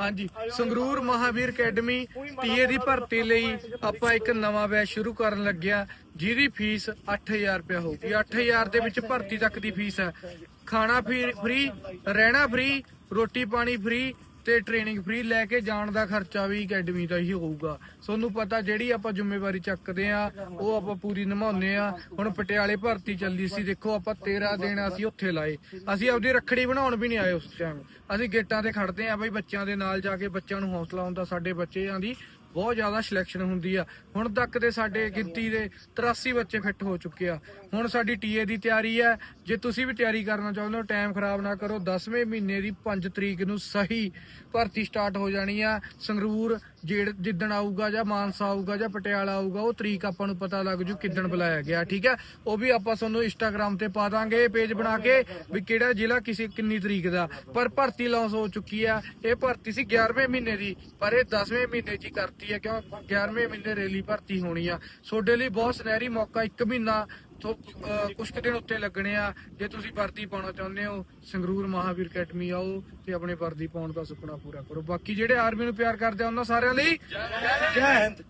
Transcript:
ਹਾਂਜੀ, Sangrur Mahavir academy TA ਦੀ ਭਰਤੀ ਲਈ ਆਪਾਂ ਇੱਕ ਨਵਾਂ ਬੈਚ ਸ਼ੁਰੂ ਕਰਨ ਲੱਗਿਆ, ਜਿਹਦੀ ਫੀਸ 8000 ਰੁਪਏ ਹੋਊਗੀ। 8000 ਦੇ ਵਿੱਚ ਭਰਤੀ ਤੱਕ ਦੀ ਫੀਸ ਹੈ। ਖਾਣਾ ਫ੍ਰੀ ਰਹਿਣਾ ਫ੍ਰੀ ਰੋਟੀ ਪਾਣੀ ਫ੍ਰੀ ਤੇ ਟ੍ਰੇਨਿੰਗ ਫ੍ਰੀ ਲੈ ਕੇ ਜਾਣ ਦਾ ਖਰਚਾ ਵੀ ਅਕੈਡਮੀ ਦਾ ਹੀ ਹੋਊਗਾ। ਤੁਹਾਨੂੰ ਪਤਾ ਜਿਹੜੀ ਆਪਾਂ ਜ਼ਿੰਮੇਵਾਰੀ ਚੱਕਦੇ ਆ, ਉਹ ਆਪਾਂ ਪੂਰੀ ਨਿਭਾਉਂਦੇ ਆ। ਹੁਣ ਪਟਿਆਲੇ ਭਰਤੀ ਚੱਲੀ ਸੀ, ਦੇਖੋ ਆਪਾਂ 13 ਦਿਨ ਅਸੀਂ ਉੱਥੇ ਲਾਏ। ਅਸੀਂ ਆਪਦੀ ਰੱਖੜੀ ਬਣਾਉਣ ਵੀ ਨਹੀਂ ਆਏ ਉਸ ਟਾਈਮ ਅਸੀਂ ਗੇਟਾਂ ਤੇ ਖੜਦੇ ਆ ਬਈ ਬੱਚਿਆਂ ਦੇ ਨਾਲ ਜਾ ਕੇ ਬੱਚਿਆਂ ਨੂੰ ਹੌਸਲਾ ਹੁੰਦਾ, ਸਾਡੇ ਬੱਚਿਆਂ ਦੀ ਬਹੁਤ ਜ਼ਿਆਦਾ ਸਿਲੈਕਸ਼ਨ ਹੁੰਦੀ ਆ। ਹੁਣ ਤੱਕ ਦੇ ਸਾਡੇ ਗਿਣਤੀ ਦੇ 83 ਬੱਚੇ ਫਿੱਟ ਹੋ ਚੁੱਕੇ ਆ। ਹੁਣ ਸਾਡੀ ਟੀਏ ਦੀ ਤਿਆਰੀ ਹੈ ਜੇ ਤੁਸੀਂ ਵੀ ਤਿਆਰੀ ਕਰਨਾ ਚਾਹੁੰਦੇ ਹੋ ਟਾਈਮ ਖਰਾਬ ਨਾ ਕਰੋ। 10ਵੇਂ ਮਹੀਨੇ ਦੀ 5 ਤਰੀਕ ਨੂੰ ਸਹੀ ਭਰਤੀ ਸਟਾਰਟ ਹੋ ਜਾਣੀ ਆ। ਸੰਗਰੂਰ ਜਿਹੜਾ ਜਿੱਦਣ ਆਊਗਾ ਜਾਂ ਮਾਨਸਾ ਆਊਗਾ ਜਾਂ ਪਟਿਆਲਾ ਆਊਗਾ, ਉਹ ਤਰੀਕ ਆਪਾਂ ਨੂੰ ਪਤਾ ਲੱਗ ਜੂ ਕਿੱਦਣ ਬੁਲਾਇਆ ਗਿਆ, ਠੀਕ ਹੈ? ਉਹ ਵੀ ਆਪਾਂ ਤੁਹਾਨੂੰ ਇੰਸਟਾਗ੍ਰam ਤੇ ਪਾ ਦਾਂਗੇ ਪੇਜ ਬਣਾ ਕੇ ਵੀ ਕਿਹੜਾ ਜ਼ਿਲ੍ਹਾ ਕਿਸੇ ਕਿੰਨੀ ਤਰੀਕ ਦਾ। ਪਰ ਭਰਤੀ ਲਾਂਚ ਹੋ ਚੁੱਕੀ ਆ ਇਹ ਭਰਤੀ ਸੀ 11ਵੇਂ ਮਹੀਨੇ ਦੀ, ਪਰ ਇਹ 10ਵੇਂ ਮਹੀਨੇ 'ਚ ਹੀ ਕਰਤੀ ਹੈ, ਕਿਉਂ? 11ਵੇਂ ਮਹੀਨੇ ਰੈਲੀ ਭਰਤੀ ਹੋਣੀ ਆ। ਤੁਹਾਡੇ ਲਈ ਬਹੁਤ ਸੁਨਹਿਰੀ ਮੌਕਾ, ਇੱਕ ਮਹੀਨਾ ਕੁਝ ਕੁ ਦਿਨ ਉੱਤੇ ਲੱਗਣੇ ਆ। ਜੇ ਤੁਸੀਂ ਵਰਦੀ ਪਾਉਣਾ ਚਾਹੁੰਦੇ ਹੋ, ਸੰਗਰੂਰ ਮਹਾਵੀਰ ਅਕੈਡਮੀ ਆਓ ਤੇ ਆਪਣੇ ਵਰਦੀ ਪਾਉਣ ਦਾ ਸੁਪਨਾ ਪੂਰਾ ਕਰੋ। ਬਾਕੀ ਜਿਹੜੇ ਆਰਮੀ ਨੂੰ ਪਿਆਰ ਕਰਦੇ ਆ, ਉਹਨਾਂ ਸਾਰਿਆਂ ਲਈ ਜੈ ਹਿੰਦ।